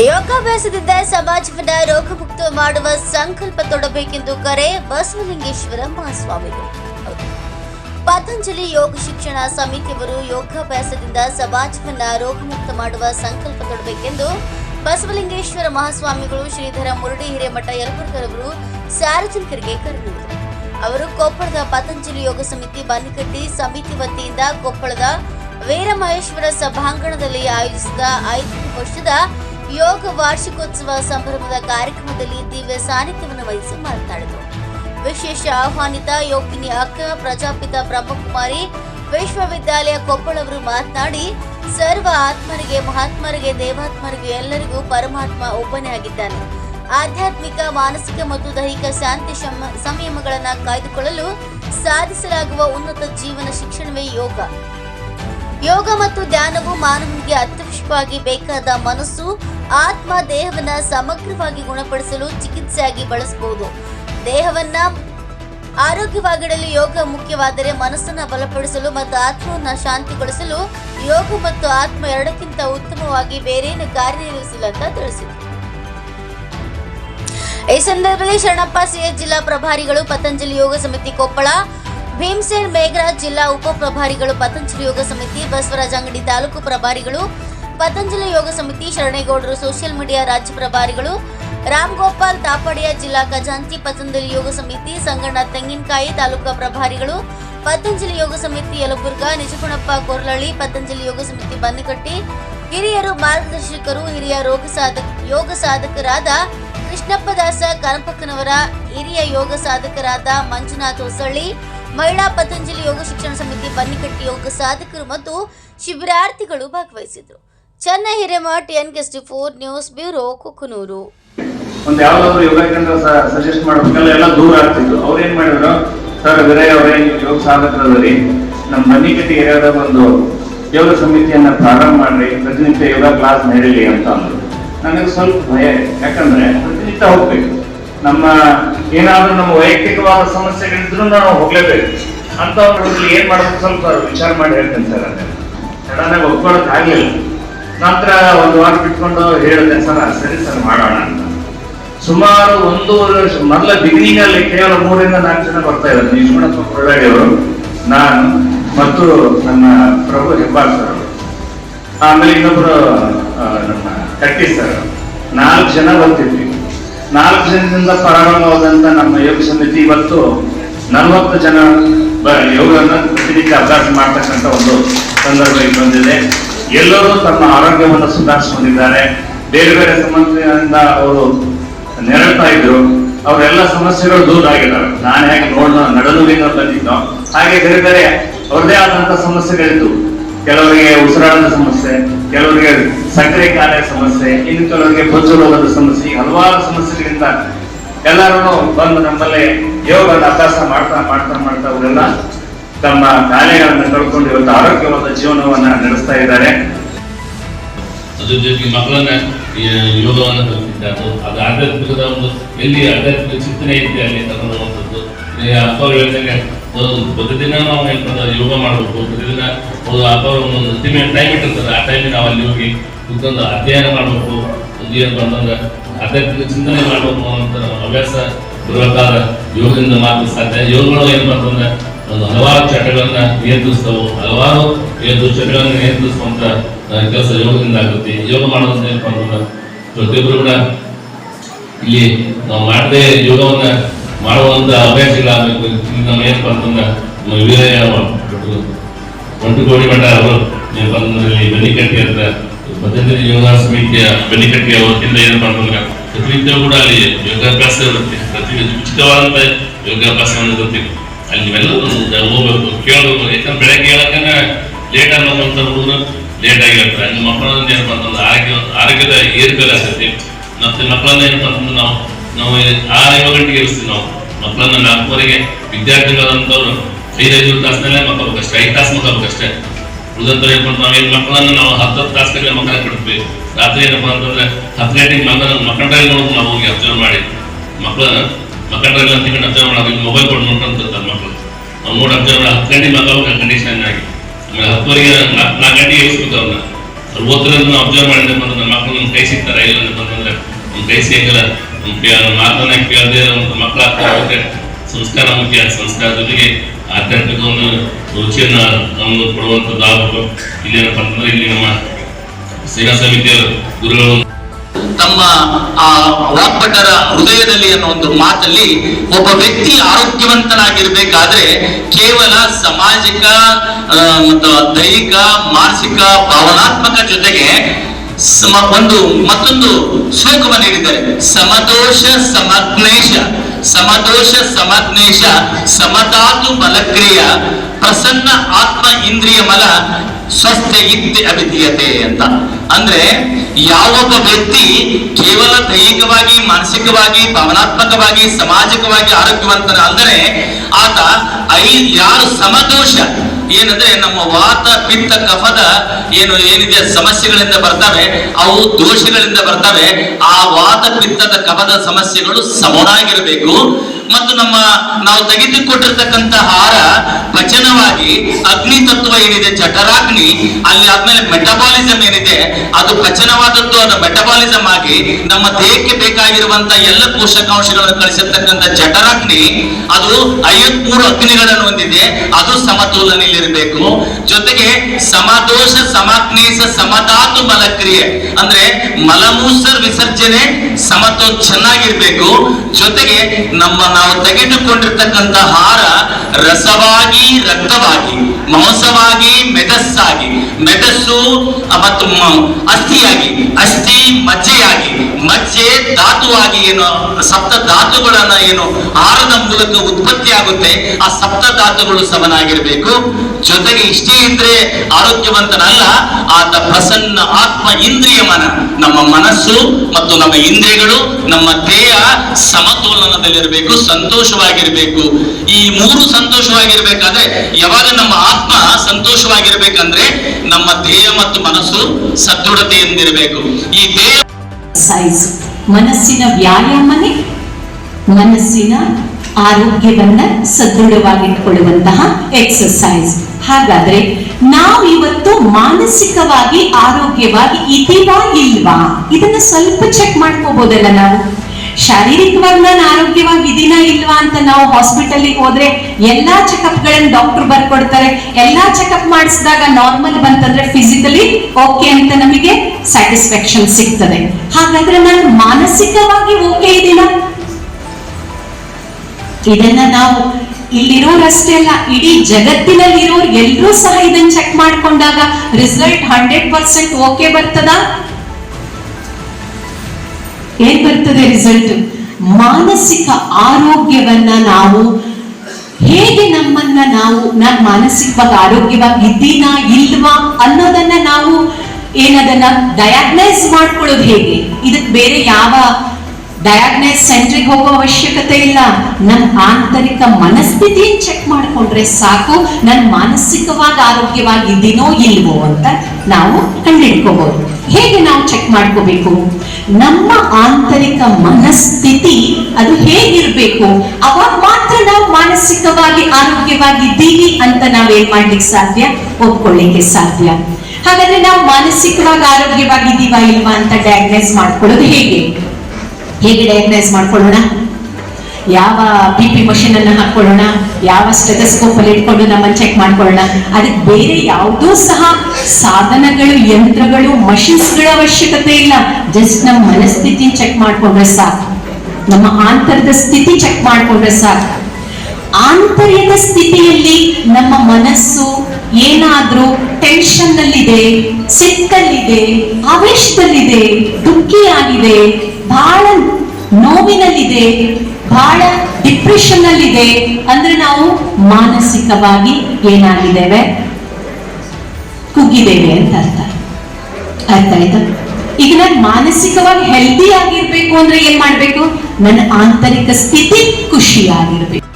ಯೋಗಾಭ್ಯಾಸದಿಂದ ಸಮಾಜವನ್ನ ರೋಗಮುಕ್ತ ಮಾಡುವ ಸಂಕಲ್ಪ ತೊಡಬೇಕೆಂದು ಕರೆ ಬಸವಲಿಂಗೇಶ್ವರ ಮಹಾಸ್ವಾಮಿಗಳು. ಪತಂಜಲಿ ಯೋಗ ಶಿಕ್ಷಣ ಸಮಿತಿಯವರು ಯೋಗಾಭ್ಯಾಸದಿಂದ ಸಮಾಜವನ್ನ ರೋಗಮುಕ್ತ ಮಾಡುವ ಸಂಕಲ್ಪ ತೊಡಬೇಕೆಂದು ಬಸವಲಿಂಗೇಶ್ವರ ಮಹಾಸ್ವಾಮಿಗಳು ಶ್ರೀಧರ ಮುರುಡಿ ಹಿರೇಮಠ ಯಲಬುರ್ಗರವರು ಸಾರ್ವಜನಿಕರಿಗೆ ಕರೆ ಅವರು ಕೊಪ್ಪಳದ ಪತಂಜಲಿ ಯೋಗ ಸಮಿತಿ ಬನ್ನಿಕಟ್ಟಿ ಸಮಿತಿ ವತಿಯಿಂದ ಕೊಪ್ಪಳದ ವೀರಮಹೇಶ್ವರ ಸಭಾಂಗಣದಲ್ಲಿ ಆಯೋಜಿಸಿದ ಐದನೇ ವರ್ಷದ ಯೋಗ ವಾರ್ಷಿಕೋತ್ಸವ ಸಂಭ್ರಮದ ಕಾರ್ಯಕ್ರಮದಲ್ಲಿ ದಿವ್ಯ ಸಾನ್ನಿಧ್ಯವನ್ನು ವಹಿಸಿ ಮಾತನಾಡಿದರು. ವಿಶೇಷ ಆಹ್ವಾನಿತ ಯೋಗಿನಿ ಅಕ್ಕ, ಪ್ರಜಾಪಿತ ಬ್ರಹ್ಮಕುಮಾರಿ, ವಿಶ್ವವಿದ್ಯಾಲಯ ಕೊಪ್ಪಳವರು ಮಾತನಾಡಿ, ಸರ್ವ ಆತ್ಮರಿಗೆ, ಮಹಾತ್ಮರಿಗೆ, ದೇವಾತ್ಮರಿಗೆ ಎಲ್ಲರಿಗೂ ಪರಮಾತ್ಮ ಒಬ್ಬನೇ ಆಗಿದ್ದಾನೆ. ಆಧ್ಯಾತ್ಮಿಕ, ಮಾನಸಿಕ ಮತ್ತು ದೈಹಿಕ ಶಾಂತಿ ಸಂಯಮಗಳನ್ನು ಕಾಯ್ದುಕೊಳ್ಳಲು ಸಾಧಿಸಲಾಗುವ ಉನ್ನತ ಜೀವನ ಶಿಕ್ಷಣವೇ ಯೋಗ. ಯೋಗ ಮತ್ತು ಧ್ಯಾನವು ಮಾನವನಿಗೆ ಅತ್ಯವಶ್ಯವಾಗಿ ಬೇಕಾದ ಮನಸ್ಸು ಆತ್ಮ ದೇಹವನ್ನ ಸಮಗ್ರವಾಗಿ ಗುಣಪಡಿಸಲು ಚಿಕಿತ್ಸೆಯಾಗಿ ಬಳಸಬಹುದು. ದೇಹವನ್ನ ಆರೋಗ್ಯವಾಗಿಡಲು ಯೋಗ ಮುಖ್ಯವಾದರೆ ಮನಸ್ಸನ್ನ ಬಲಪಡಿಸಲು ಮತ್ತು ಆತ್ಮವನ್ನ ಶಾಂತಿಗೊಳಿಸಲು ಯೋಗ ಮತ್ತು ಆತ್ಮ ಎರಡಕ್ಕಿಂತ ಉತ್ತಮವಾಗಿ ಬೇರೇನು ಕಾರ್ಯನಿರ್ವಹಿಸಿಲ್ಲ ಅಂತ ತಿಳಿಸಿದರು. ಈ ಸಂದರ್ಭದಲ್ಲಿ ಶರಣಪ್ಪ ಸಿಎಸ್ ಜಿಲ್ಲಾ ಪ್ರಭಾರಿಗಳು, ಪತಂಜಲಿ ಯೋಗ ಸಮಿತಿ ಕೊಪ್ಪಳ, ಭೀಮಸೇನ್ ಮೇಘರಾಜ್ ಜಿಲ್ಲಾ ಉಪ ಪ್ರಭಾರಿಗಳು ಪತಂಜಲಿ ಯೋಗ ಸಮಿತಿ, ಬಸವರಾಜ ಅಂಗಡಿ ತಾಲೂಕು ಪ್ರಭಾರಿಗಳು ಪತಂಜಲಿ ಯೋಗ ಸಮಿತಿ ಶರಣೇಗೌಡರು ಸೋಷಿಯಲ್ ಮೀಡಿಯಾ ರಾಜ್ಯ ಪ್ರಭಾರಿಗಳು ರಾಮ್ ಗೋಪಾಲ್ ತಾಪಡಿಯ ಜಿಲ್ಲಾ ಖಜಾಂಚಿ ಪತಂಜಲಿ ಯೋಗ ಸಮಿತಿ ಸಂಗಣ್ಣ ತೆಂಗಿನಕಾಯಿ ತಾಲೂಕಾ ಪ್ರಭಾರಿಗಳು ಪತಂಜಲಿ ಯೋಗ ಸಮಿತಿ ಯಲಬುರ್ಗ ನಿಜಗುಣಪ್ಪ ಕೊರಳಳ್ಳಿ ಪತಂಜಲಿ ಯೋಗ ಸಮಿತಿ ಬನ್ನಕಟ್ಟಿ ಹಿರಿಯರು ಮಾರ್ಗದರ್ಶಕರು ಹಿರಿಯ ರೋಗ ಸಾಧಕ ಯೋಗ ಸಾಧಕರಾದ ಕೃಷ್ಣಪ್ಪ ದಾಸ ಕನಪಕ್ಕನವರ, ಹಿರಿಯ ಯೋಗ ಸಾಧಕರಾದ ಮಂಜುನಾಥ್ ಹೊಸಳ್ಳಿ, ಮಹಿಳಾ ಪತಂಜಲಿ ಯೋಗ ಶಿಕ್ಷಣ ಸಮಿತಿ ಬನ್ನಿಕಟ್ಟಿ ಯೋಗ ಸಾಧಕರು ಮತ್ತು ಶಿಬಿರಾರ್ಥಿಗಳು ಭಾಗವಹಿಸಿದರು Chennai Hiremath N guest four news bureau Kukanur. ಒಂದು ಯಾವ್ದಾದ್ರು ಯೋಗ ಕೇಂದ್ರ ಸಜೆಸ್ಟ್ ಮಾಡ್ಬೇಕಲ್ಲ, ಎಲ್ಲ ದೂರ ಆಗ್ತಿತ್ತು. ಅವ್ರು ಏನ್ ಮಾಡಿದ್ರು? ಸರ್ ಯೋಗ ನಮ್ಮ ಏರಿಯಾದ ಒಂದು ಯೋಗ ಸಮಿತಿಯನ್ನ ಪ್ರಾರಂಭ ಮಾಡ್ರಿ, ಪ್ರತಿನಿತ್ಯ ಯೋಗ ಕ್ಲಾಸ್ ನಡೀಲಿ ಅಂತ ಅಂದ್ರು. ನನಗೆ ಸ್ವಲ್ಪ ಭಯ. ಯಾಕಂದ್ರೆ ಪ್ರತಿನಿತ್ಯ ಹೋಗ್ಬೇಕು. ನಮ್ಮ ಏನಾದ್ರೂ ನಮ್ಮ ವೈಯಕ್ತಿಕವಾದ ಸಮಸ್ಯೆಗಳಿದ್ರು ನಾವು ಹೋಗ್ಲೇಬೇಕು. ಅಂತ ಏನ್ ಮಾಡ್ಬೇಕು ಸ್ವಲ್ಪ ವಿಚಾರ ಮಾಡಿ ಹೇಳ್ತೇನೆ ಸರ್ ಅದನ್ನ ಸಡನ್ ಆಗಿ ಒಪ್ಕೊಳಕ್ ಆಗ್ಲಿಲ್ಲ. ನಂತರ ಒಂದು ವಾರ ಬಿಟ್ಕೊಂಡು ಹೇಳಿದೆ ಸರ್ ಸರಿ ಸರ್, ಮಾಡೋಣ ಅಂತ. ಸುಮಾರು ಒಂದೂವರೆ ವರ್ಷ, ಮೊದಲ ಬಿಗಿನಿಂಗ್ ಅಲ್ಲಿ ಕೇವಲ ಮೂರಿಂದ ನಾಲ್ಕು ಜನ ಬರ್ತಾ ಇದ್ದಾರೆ. ಈಶ್ವರಪ್ಪ ಕೊಳ್ಳಾಡಿ ಅವರು. ನಾನು ಮತ್ತು ನನ್ನ ಪ್ರಭು ಹೆಬ್ಬಾಳ್ ಸರ್ ಅವರು. ಆಮೇಲೆ ಇನ್ನೊಬ್ರು ನಮ್ಮ ಕಟ್ಟಿ ಸರ್ ನಾಲ್ಕು ಜನ ಬರ್ತಿದ್ವಿ. ನಾಲ್ಕು ಜನದಿಂದ ಪ್ರಾರಂಭವಾದಂಥ ನಮ್ಮ ಯೋಗ ಸಮಿತಿ ಇವತ್ತು ನಲವತ್ತು ಜನ ಯೋಗವನ್ನು ಪ್ರತಿನಿತ್ಯ ಅಭ್ಯಾಸ ಮಾಡ್ತಕ್ಕಂಥ ಒಂದು ಸಂದರ್ಭ ಇಲ್ಲಿ ಬಂದಿದೆ. ಎಲ್ಲರೂ ತಮ್ಮ ಆರೋಗ್ಯವನ್ನು ಸುಧಾರಿಸಿಕೊಂಡಿದ್ದಾರೆ. ಬೇರೆ ಬೇರೆ ಸಮಸ್ಯೆಯಿಂದ ಅವರು ನೆರಳ್ತಾ ಇದ್ರು. ಅವರೆಲ್ಲ ಸಮಸ್ಯೆಗಳು ದೂರ ಆಗಿದ್ದಾರೆ ನಾನು ಹೇಗೆ ನೋಡ ಏನೋ ಬಂದಿದ್ದೋ? ಹಾಗೆ ಬೇರೆ ಬೇರೆ ಅವ್ರದೇ ಆದಂತ ಸಮಸ್ಯೆಗಳಿತ್ತು ಕೆಲವರಿಗೆ ಉಸಿರಾಟದ ಸಮಸ್ಯೆ, ಕೆಲವರಿಗೆ ಸಕ್ಕರೆ ಕಾಯಿಲೆ ಸಮಸ್ಯೆ, ಇನ್ನು ಕೆಲವರಿಗೆ ಬೊಜ್ಜು ರೋಗದ ಸಮಸ್ಯೆ ಹಲವಾರು ಸಮಸ್ಯೆಗಳಿಂದ ಎಲ್ಲರೂ ಬಂದು ನಮ್ಮಲ್ಲಿ ಯೋಗದ ಅಭ್ಯಾಸ ಮಾಡ್ತಾ ಮಾಡ್ತಾ ಮಾಡ್ತಾ ಅವರೆಲ್ಲ ತಮ್ಮ ಕಾಯಿಲೆಗಳನ್ನ ಕಳ್ಕೊಂಡು ಇವತ್ತು ಆರೋಗ್ಯವಾದ ಜೀವನವನ್ನ ನಡೆಸ್ತಾ ಇದ್ದಾರೆ. ಅದ್ರ ಜೊತೆಗೆ ಮಕ್ಕಳನ್ನ ಯೋಗವನ್ನ ಕಲಿಸಿದ್ದಾರು ಅದು ಆಧ್ಯಾತ್ಮಿಕದ ಒಂದು ಎಲ್ಲಿ ಆಧ್ಯಾತ್ಮಿಕ ಚಿಂತನೆ ಇದೆ ಅಲ್ಲಿ ತಗೊಂಡುವಂಥದ್ದು ಅಪ್ಪ ಹೇಳಿದಂಗೆ ಪ್ರತಿದಿನ ನಾವು ಏನಂತ ಯೋಗ ಮಾಡಬೇಕು. ಪ್ರತಿದಿನ ಅಪ್ಪ ಒಂದು ಟೈಮ್ ಟೈಮ್ ಇಟ್ಟಿರ್ತದೆ. ಆ ಟೈಮಿಗೆ ನಾವು ಅಲ್ಲಿ ಹೋಗಿ ಕುತ್ಕೊಂಡು ಅಧ್ಯಯನ ಮಾಡಬೇಕು. ಒಂದು ಏನು ಅಂತಂದ್ರೆ ಆಧ್ಯಾತ್ಮಿಕ ಚಿಂತನೆ ಮಾಡಬೇಕು ಅಂತ ಹವ್ಯಾಸ ಬರಬೇಕಾದ ಯೋಗದಿಂದ ಮಾತ್ರ ಸಾಧ್ಯ. ಯೋಗಗಳು ಏನ್ ಅಂತಂದ್ರೆ ಒಂದು ಹಲವಾರು ಚಟಗಳನ್ನ ನಿಯಂತ್ರಿಸ್ತವು, ಹಲವಾರು ಇವತ್ತು ಚಟಗಳನ್ನ ನಿಯಂತ್ರಿಸುವಂತ ಕೆಲಸ ಯೋಗದಿಂದ ಆಗುತ್ತೆ. ಯೋಗ ಅಂತಂದ್ರೆ ಪ್ರತಿಯೊಬ್ಬರು ಕೂಡ ಇಲ್ಲಿ ನಾವು ಮಾಡದೆ ಯೋಗವನ್ನ ಮಾಡುವಂತ ಅಭ್ಯಾಸಗಳಾಗಬೇಕು. ನಮ್ಮ ಏನಪ್ಪ ಅಂತಂದ್ರೆ ವೀರಯ್ಯ ಒಂಟುಗೋಡಿ ಮಠ ಅವರು, ಏನಪ್ಪ ಅಂತಂದ್ರೆ ಅಂತ ಪತಂಜಲಿ ಯೋಗ ಸಮಿತಿಯ ಬೆನ್ನಿಕಟ್ಟಿ ಅವರಿಂದ ಏನಪ್ಪ ಅಂತಂದ್ರೆ ಪ್ರತಿನಿತ್ಯ ಕೂಡ ಅಲ್ಲಿ ಯೋಗಾಭ್ಯಾಸ ಇರುತ್ತೆ. ಪ್ರತಿ ಉಚಿತವಾದಂತ ಯೋಗಾಭ್ಯಾಸವನ್ನು ಇರುತ್ತೆ ಅಲ್ಲಿ ನೀವೆಲ್ಲ ಹೋಗ್ಬೇಕು. ಕೇಳಬೇಕು ಯಾಕಂದ್ರೆ ಬೆಳಗ್ಗೆ ಹೇಳಕ್ಕನ ಲೇಟ್ ಅನ್ನೋದಂತ ಹುಡುಗರು ಲೇಟ್ ಆಗಿರ್ತಾರೆ ಹಂಗೆ ಮಕ್ಕಳನ್ನ ಏನಪ್ಪ ಅಂತಂದ್ರೆ ಆರೋಗ್ಯ, ಆರೋಗ್ಯದ ಏರುಪೇರು ಆಗ್ತೈತಿ. ಮತ್ತೆ ಮಕ್ಕಳನ್ನ ಏನಪ್ಪ ಅಂತಂದ್ರೆ ನಾವು ನಾವು ಆರು ಏಳು ಗಂಟೆಗೆ ಇರಿಸ್ತೀವಿ ನಾವು. ಮಕ್ಕಳನ್ನ ನಾಲ್ಕುವರೆಗೆ ವಿದ್ಯಾರ್ಥಿಗಳಂತವ್ರು ಐದೈದು ತಾಸಿನಲ್ಲೇ ಮಕ್ಕಬೇಕಷ್ಟೇ ಐದು ತಾಸು ಮಕ್ಕಬೇಕಷ್ಟೇ ಉಳಿದಂತ ಏನಪ್ಪ ಅಂತ ನಾವೇನು ಮಕ್ಕಳನ್ನ ನಾವು ಹತ್ತು ಹತ್ತು ಮಕ್ಕಳ ಕೊಡ್ತೀವಿ ರಾತ್ರಿ ಏನಪ್ಪ ಅಂತಂದ್ರೆ ಹತ್ತು ಗಂಟೆಗೆ ಮಕ್ಕಳ ಮಕ್ಕಳ ನಾವು ಹೋಗಿ ಅಬ್ಸರ್ವ್ ಮಾಡಿ. ಮಕ್ಕಳನ್ನ ಅಂತ ಹೇಳಿ ಅಬ್ಸರ್ವ್ ಮಾಡೋದು ಇಲ್ಲಿ ಮೊಬೈಲ್ ಕೊಟ್ಟು ನೋಡ್ಕೊಂತಾರೆ ಮಕ್ಕಳು ನಾವು ನೋಡಿ ಅಬ್ಸರ್ವ್ ಹತ್ತು ಗಂಟೆಗೆ ಮಕ್ಕಳು ಕಂಡೀಷನ್ ಆಗಿ. ಆಮೇಲೆ ಹತ್ತುವರೆಗೆ ನಾಲ್ಕು ಗಂಟೆಗೆ ಇಳಿಸ್ಬೇಕು ಅವ್ರನ್ನ ಅವ್ರು ಓದ್ತಿರೋದನ್ನ ಅಬ್ಸರ್ವ್ ಮಾಡಿದ್ರೆ ನಮ್ಮ ಮಕ್ಕಳು ನಮ್ಮ ಕೈ ಸಿಗ್ತಾರ ಇಲ್ಲ ನಮ್ಮ ಕೈ ಸಿಗಲ್ಲ ನಮ್ಮ ಮಾತನ್ನ ಕೇಳದೆ ನಮ್ಮ ಮಕ್ಕಳ ಹೋಗುತ್ತೆ. ಸಂಸ್ಕಾರ ಮುಖ್ಯ, ಸಂಸ್ಕಾರ ಜೊತೆಗೆ ಆಧ್ಯಾತ್ಮಿಕ ಒಂದು ರುಚಿಯನ್ನ ನಮ್ಮನ್ನು ಕೊಡುವಂಥದ್ದಾಗಬೇಕು ಇಲ್ಲೇನಪ್ಪ ಅಂತಂದ್ರೆ ಇಲ್ಲಿ ನಮ್ಮ ಸೇನಾ ಸಮಿತಿಯ ಗುರುಗಳು ತಮ್ಮ ಆ ವಾಗ್ಭಟರ ಹೃದಯದಲ್ಲಿ ಅನ್ನೋ ಒಂದು ಮಾತಲ್ಲಿ ಒಬ್ಬ ವ್ಯಕ್ತಿ ಆರೋಗ್ಯವಂತನಾಗಿರ್ಬೇಕಾದ್ರೆ ಕೇವಲ ಸಾಮಾಜಿಕ ಮತ್ತು ದೈಹಿಕ, ಮಾನಸಿಕ, ಭಾವನಾತ್ಮಕ ಜೊತೆಗೆ ಒಂದು ಮತ್ತೊಂದು ಶ್ಲೋಕವನ್ನು ನೀಡಿದ್ದಾರೆ. ಸಮದೋಷ ಸಮಗ್ನೇಶ. ಸಮದೋಷ ಸಮಗ್ನೇಶ ಸಮತಾತು ಬಲಕ್ರಿಯ, ಪ್ರಸನ್ನ ಆತ್ಮ ಇಂದ್ರಿಯ ಮಲ ಸ್ವಸ್ಥ ಇತ್ಯ ಅಭಿಧೀಯತೆ ಅಂತ. ಅಂದ್ರೆ ಯಾವೊಬ್ಬ ವ್ಯಕ್ತಿ ಕೇವಲ ದೈಹಿಕವಾಗಿ, ಮಾನಸಿಕವಾಗಿ, ಭಾವನಾತ್ಮಕವಾಗಿ, ಸಾಮಾಜಿಕವಾಗಿ ಆರೋಗ್ಯವಂತನ ಅಂದರೆ ಆತ ಐ, ಯಾರು ಸಮದೋಷ ಏನಂದ್ರೆ ನಮ್ಮ ವಾತ ಪಿತ್ತ ಕಫದ ಏನು ಏನಿದೆ ಸಮಸ್ಯೆಗಳಿಂದ ಬರ್ತವೆ, ಅವು ದೋಷಗಳಿಂದ ಬರ್ತವೆ, ಆ ವಾತ ಪಿತ್ತದ ಕಫದ ಸಮಸ್ಯೆಗಳು ಸಮನಾಗಿರಬೇಕು. ಮತ್ತು ನಮ್ಮ ನಾವು ತೆಗೆದುಕೊಟ್ಟಿರ್ತಕ್ಕಂತ ಹಾರ ಪಚನವಾಗಿ ಅಗ್ನಿ ತತ್ವ ಏನಿದೆ ಜಠರಾಗ್ನಿ ಅಲ್ಲಿ ಆದ್ಮೇಲೆ ಮೆಟಬಾಲಿಸಮ್ ಏನಿದೆ, ಅದು ಪಚನವಾದದ್ದು ಅದು ಮೆಟಬಾಲಿಸಮ್ ಆಗಿ ನಮ್ಮ ದೇಹಕ್ಕೆ ಬೇಕಾಗಿರುವಂತ ಎಲ್ಲ ಪೋಷಕಾಂಶಗಳನ್ನು ಕಳಿಸಿರ್ತಕ್ಕಂಥ ಜಠರಾಗ್ನಿ ಅದು ಐವತ್ಮೂರು ಅಗ್ನಿಗಳನ್ನು ಹೊಂದಿದೆ, ಅದು ಸಮತೋಲನೆಯಲ್ಲಿರಬೇಕು ಜೊತೆಗೆ ಸಮದೋಷ ಸಮಾಗ್ನೇಶ ಸಮಧಾತು ಮಲಕ್ರಿಯೆ ಅಂದ್ರೆ ಮಲಮೂಸರ್ ವಿಸರ್ಜನೆ ಸಮತೋ ಚೆನ್ನಾಗಿರ್ಬೇಕು. ಜೊತೆಗೆ ನಮ್ಮ ನಾವು ತೆಗೆದುಕೊಂಡಿರ್ತಕ್ಕಂಥ ಆಹಾರ ರಸವಾಗಿ, ರಕ್ತವಾಗಿ, ಮಾಂಸವಾಗಿ, ಮೆದಸ್ಸಾಗಿ. ಮೆದಸ್ಸು ಮತ್ತು ಅಸ್ಥಿಯಾಗಿ. ಅಸ್ಥಿ, ಮಜ್ಜೆಯಾಗಿ. ಮಜ್ಜೆ, ಧಾತುವಾಗಿ ಏನು, ಸಪ್ತ ಧಾತುಗಳನ್ನ ಏನು ಆಹಾರದ ಮೂಲಕ ಉತ್ಪತ್ತಿ ಆಗುತ್ತೆ. ಆ ಸಪ್ತ ಧಾತುಗಳು ಸಮನಾಗಿರ್ಬೇಕು. ಜೊತೆಗೆ ಇಷ್ಟೇ ಇದ್ರೆ ಆರೋಗ್ಯವಂತನಲ್ಲ, ಆತ ಪ್ರಸನ್ನ ಆತ್ಮ ಇಂದ್ರಿಯ ಮನ ನಮ್ಮ ಮನಸ್ಸು ಮತ್ತು ನಮ್ಮ ಇಂದ್ರಿಯಗಳು, ನಮ್ಮ ದೇಹ ಸಮತೋಲನದಲ್ಲಿರಬೇಕು, ಸಂತೋಷವಾಗಿರ್ಬೇಕು. ಈ ಮೂರು ಸಂತೋಷವಾಗಿರ್ಬೇಕಾದ್ರೆ, ಯಾವಾಗ ನಮ್ಮ ಆತ್ಮ ಸಂತೋಷವಾಗಿರ್ಬೇಕಂದ್ರೆ ನಮ್ಮ ದೇಹ ಮತ್ತು ಮನಸ್ಸು ಸದೃಢತೆಯಿಂದಿರಬೇಕು. ಈ ದೇಹ ಸೈಜ್ ಮನಸ್ಸಿನ ವ್ಯಾಯಾಮನೆ ಮನಸ್ಸಿನ ಆರೋಗ್ಯವನ್ನ ಸದೃಢವಾಗಿಟ್ಕೊಳ್ಳುವಂತಹ ಎಕ್ಸಸೈಸ್ ಹಾಗಾದ್ರೆ ನಾವು ಇವತ್ತು ಮಾನಸಿಕವಾಗಿ, ಆರೋಗ್ಯವಾಗಿ ಇದೀವಾ ಇಲ್ವಾ? ಇದನ್ನ ಸ್ವಲ್ಪ ಚೆಕ್ ಮಾಡ್ಕೋಬಹುದಲ್ಲ ನಾವು? ಶಾರೀರಿಕವಾಗಿ ನಾನು ಆರೋಗ್ಯವಾಗಿ ಇದೀನಾ ಇಲ್ವಾ ಅಂತ ನಾವು ಹಾಸ್ಪಿಟಲ್ಗೆ ಹೋದ್ರೆ ಎಲ್ಲಾ ಚೆಕಪ್ ಗಳನ್ನ ಡಾಕ್ಟರ್ ಬರ್ಕೊಡ್ತಾರೆ. ಎಲ್ಲಾ ಚೆಕಪ್ ಮಾಡಿಸಿದಾಗ ನಾರ್ಮಲ್ ಬಂತಂದ್ರೆ ಫಿಸಿಕಲಿ ಓಕೆ ಅಂತ ನಮಗೆ ಸ್ಯಾಟಿಸ್ಫ್ಯಾಕ್ಷನ್ ಸಿಗ್ತದೆ. ಹಾಗಾದ್ರೆ ನಾನು ಮಾನಸಿಕವಾಗಿ ಓಕೆ ಇದೀನ? ಇದನ್ನ ನಾವು ಇಲ್ಲಿರೋರಷ್ಟೇ ಅಲ್ಲ, ಇಡೀ ಜಗತ್ತಿನಲ್ಲಿ ಇರೋರು ಎಲ್ಲರೂ ಸಹ ಇದನ್ನ ಚೆಕ್ ಮಾಡ್ಕೊಂಡಾಗ ರಿಸಲ್ಟ್ ಹಂಡ್ರೆಡ್ ಪರ್ಸೆಂಟ್ ಓಕೆ ಬರ್ತದಾ? ಏನ್ ಬರ್ತದೆ ರಿಸಲ್ಟ್ ಮಾನಸಿಕ ಆರೋಗ್ಯವನ್ನ ನಾವು ಹೇಗೆ ನಮ್ಮನ್ನ ನಾವು ನಾನು ಮಾನಸಿಕವಾಗಿ ಆರೋಗ್ಯವಾಗಿ ಇದ್ದೀನಾ ಇಲ್ವಾ ಅನ್ನೋದನ್ನ ನಾವು ಏನದನ್ನ ಡಯಾಗ್ನೈಸ್ ಮಾಡ್ಕೊಳ್ಳೋದು ಹೇಗೆ? ಇದಕ್ಕೆ ಬೇರೆ ಯಾವ ಡಯಾಗ್ನೈಸ್ ಸೆಂಟ್ರಿಗೆ ಹೋಗೋ ಅವಶ್ಯಕತೆ ಇಲ್ಲ. ನನ್ನ ಆಂತರಿಕ ಮನಸ್ಥಿತಿ ಚೆಕ್ ಮಾಡ್ಕೊಂಡ್ರೆ ಸಾಕು. ನನ್ನ ಮಾನಸಿಕವಾಗಿ ಆರೋಗ್ಯವಾಗಿ ಇದೀನೋ ಇಲ್ವೋ ಅಂತ ನಾವು ಕಂಡಿಡ್ಕೋಬಹುದು ಹೇಗೆ ನಾವು ಚೆಕ್ ಮಾಡ್ಕೋಬೇಕು? ನಮ್ಮ ಆಂತರಿಕ ಮನಸ್ಥಿತಿ ಅದು ಹೇಗಿರ್ಬೇಕು? ಅವಾಗ ಮಾತ್ರ ನಾವು ಮಾನಸಿಕವಾಗಿ ಆರೋಗ್ಯವಾಗಿದ್ದೀವಿ ಅಂತ ನಾವೇನ್ ಮಾಡ್ಲಿಕ್ಕೆ ಸಾಧ್ಯ? ಒಪ್ಕೊಳ್ಳಿಕ್ಕೆ ಸಾಧ್ಯ. ಹಾಗಾದ್ರೆ ನಾವು ಮಾನಸಿಕವಾಗಿ ಆರೋಗ್ಯವಾಗಿದ್ದೀವಾ ಇಲ್ವಾ ಅಂತ ಡಯಾಗ್ನೈಸ್ ಮಾಡ್ಕೊಳ್ಳೋದು ಹೇಗೆ? ಹೇಗೆ ಡಯಾಗ್ನೈಸ್ ಮಾಡ್ಕೊಳ್ಳೋಣ? ಯಾವ ಬಿ ಪಿ ಮಷಿನ್ ಅನ್ನ ಹಾಕೊಳ್ಳೋಣ? ಯಾವ ಸ್ಟೆಥಸ್ಕೋಪ್ ಅಲ್ಲಿ ಇಟ್ಕೊಂಡು ನಮ್ಮನ್ನ ಚೆಕ್ ಮಾಡ್ಕೊಳ್ಳೋಣ? ಅದಕ್ಕೆ ಬೇರೆ ಯಾವುದೂ ಸಹ ಸಾಧನಗಳು, ಯಂತ್ರಗಳು ಮಷಿನ್ಸ್ಗಳ ಅವಶ್ಯಕತೆ ಇಲ್ಲ. ಜಸ್ಟ್ ನಮ್ಮ ಮನಸ್ಥಿತಿ ಚೆಕ್ ಮಾಡ್ಕೊಂಡ್ರೆ ಸಾಕು. ನಮ್ಮ ಆಂತರದ ಸ್ಥಿತಿ ಚೆಕ್ ಮಾಡ್ಕೊಂಡ್ರೆ ಸಾಕು. ಆಂತರ್ಯದ ಸ್ಥಿತಿಯಲ್ಲಿ ನಮ್ಮ ಮನಸ್ಸು ಏನಾದ್ರೂ ಟೆನ್ಷನ್ ನಲ್ಲಿದೆ ಸಿಟ್ಟಲ್ಲಿದೆ ಆವೇಶದಲ್ಲಿದೆ, ದುಃಖಿಯಾಗಿದೆ ಬಹಳ ನೋವಿನಲ್ಲಿದೆ ಬಹಳ ಡಿಪ್ರೆಷನ್ ಅಲ್ಲಿದೆ ಅಂದ್ರೆ ನಾವು ಮಾನಸಿಕವಾಗಿ ಏನಾಗಿದ್ದೇವೆ? ಕುಗ್ಗಿದ್ದೇವೆ ಅಂತ ಅರ್ಥ. ಅರ್ಥ ಆಯ್ತಾ ಈಗ ನಾನು ಮಾನಸಿಕವಾಗಿ ಹೆಲ್ದಿ ಆಗಿರ್ಬೇಕು ಅಂದ್ರೆ ಏನ್ ಮಾಡ್ಬೇಕು? ನನ್ನ ಆಂತರಿಕ ಸ್ಥಿತಿ ಖುಷಿಯಾಗಿರ್ಬೇಕು.